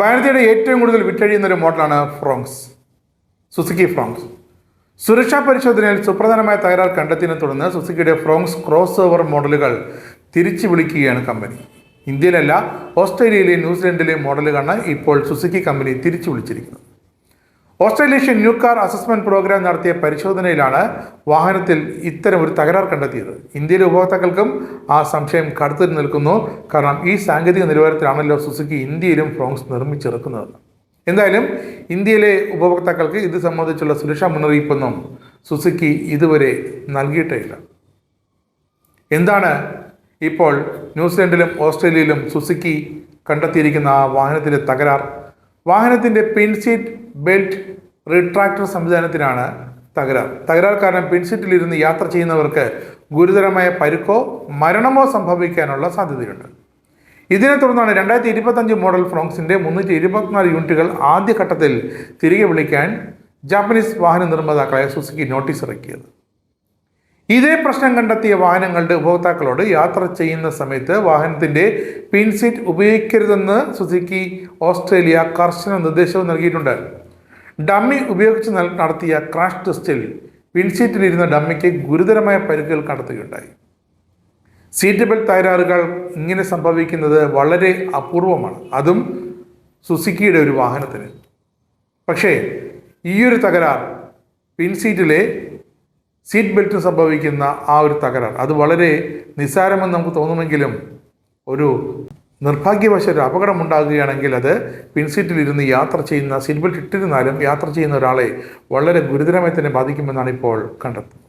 ഭാരതീയയുടെ ഏറ്റവും കൂടുതൽ വിറ്റഴിയുന്ന ഒരു മോഡലാണ് ഫ്രോങ്സ് സുസുക്കി ഫ്രോങ്സ് സുരക്ഷാ പരിശോധനയിൽ സുപ്രധാനമായ തകരാർ കണ്ടെത്തിയതിനെ തുടർന്ന് സുസുക്കിയുടെ ഫ്രോങ്സ് ക്രോസ് ഓവർ മോഡലുകൾ തിരിച്ചു വിളിക്കുകയാണ് കമ്പനി. ഇന്ത്യയിലല്ല ഓസ്ട്രേലിയയിലെയും ന്യൂസിലൻഡിലെയും മോഡലുകളാണ് ഇപ്പോൾ സുസുക്കി കമ്പനി തിരിച്ചു വിളിച്ചിരിക്കുന്നത്. Australasian new car assessment programme നടത്തിയ പരിശോധനയിലാണ് വാഹനത്തിൽ ഇത്തരം ഒരു തകരാർ കണ്ടെത്തിയത്. ഇന്ത്യയിലെ ഉപഭോക്താക്കൾക്കും ആ സംശയം കടുത്തു നിൽക്കുന്നു. കാരണം ഈ സാങ്കേതിക നിലവാരത്തിലാണല്ലോ സുസുക്കി ഇന്ത്യയിലും ഫ്രോങ്സ് നിർമ്മിച്ചിറക്കുന്നത്. എന്തായാലും ഇന്ത്യയിലെ ഉപഭോക്താക്കൾക്ക് ഇത് സംബന്ധിച്ചുള്ള സുരക്ഷാ മുന്നറിയിപ്പൊന്നും സുസുക്കി ഇതുവരെ നൽകിയിട്ടേ ഇല്ല എന്താണ് ഇപ്പോൾ ന്യൂസിലൻഡിലും ഓസ്ട്രേലിയയിലും സുസുക്കി കണ്ടെത്തിയിരിക്കുന്ന ആ വാഹനത്തിലെ തകരാർ? വാഹനത്തിന്റെ പിൻസീറ്റ് ബെൽറ്റ് റിട്രാക്ടർ സംവിധാനത്തിനാണ് തകരാർ. തകരാർ കാരണം പിൻസീറ്റിലിരുന്ന് യാത്ര ചെയ്യുന്നവർക്ക് ഗുരുതരമായ പരുക്കോ മരണമോ സംഭവിക്കാനുള്ള സാധ്യതയുണ്ട്. ഇതിനെ തുടർന്നാണ് രണ്ടായിരത്തി ഇരുപത്തഞ്ച് മോഡൽ ഫ്രോങ്സിന്റെ മുന്നൂറ്റി ഇരുപത്തിനാല് യൂണിറ്റുകൾ ആദ്യഘട്ടത്തിൽ തിരികെ വിളിക്കാൻ ജാപ്പനീസ് വാഹന നിർമ്മാതാക്കളായ സുസുക്കി നോട്ടീസ് ഇറക്കിയത്. ഇതേ പ്രശ്നം കണ്ടെത്തിയ വാഹനങ്ങളുടെ ഉപഭോക്താക്കളോട് യാത്ര ചെയ്യുന്ന സമയത്ത് വാഹനത്തിന്റെ പിൻസീറ്റ് ഉപയോഗിക്കരുതെന്ന് സുസുക്കി ഓസ്ട്രേലിയ കർശന നിർദ്ദേശവും നൽകിയിട്ടുണ്ട്. ഡമ്മി ഉപയോഗിച്ച് നടത്തിയ ക്രാഷ് ടെസ്റ്റിൽ പിൻസീറ്റിലിരുന്ന ഡമ്മിക്ക് ഗുരുതരമായ പരിക്കുകൾ കണ്ടെത്തുകയുണ്ടായി. സീറ്റ് ബെൽറ്റ് തകരാറുകൾ ഇങ്ങനെ സംഭവിക്കുന്നത് വളരെ അപൂർവമാണ്. അതും സുസുക്കിയുടെ ഒരു വാഹനത്തിന്. പക്ഷേ ഈയൊരു തകരാർ പിൻസീറ്റിലെ സീറ്റ് ബെൽറ്റ് സംഭവിക്കുന്ന ആ ഒരു തകരാർ അത് വളരെ നിസ്സാരമെന്ന് നമുക്ക് തോന്നുമെങ്കിലും ഒരു നിർഭാഗ്യവശ ഒരു അപകടം ഉണ്ടാകുകയാണെങ്കിൽ അത് പിൻസീറ്റിലിരുന്ന് യാത്ര ചെയ്യുന്ന സീറ്റ് ബെൽറ്റ് ഇട്ടിരുന്നാലും യാത്ര ചെയ്യുന്ന ഒരാളെ വളരെ ഗുരുതരമായി തന്നെ ബാധിക്കുമെന്നാണ് ഇപ്പോൾ കണ്ടെത്തുന്നത്.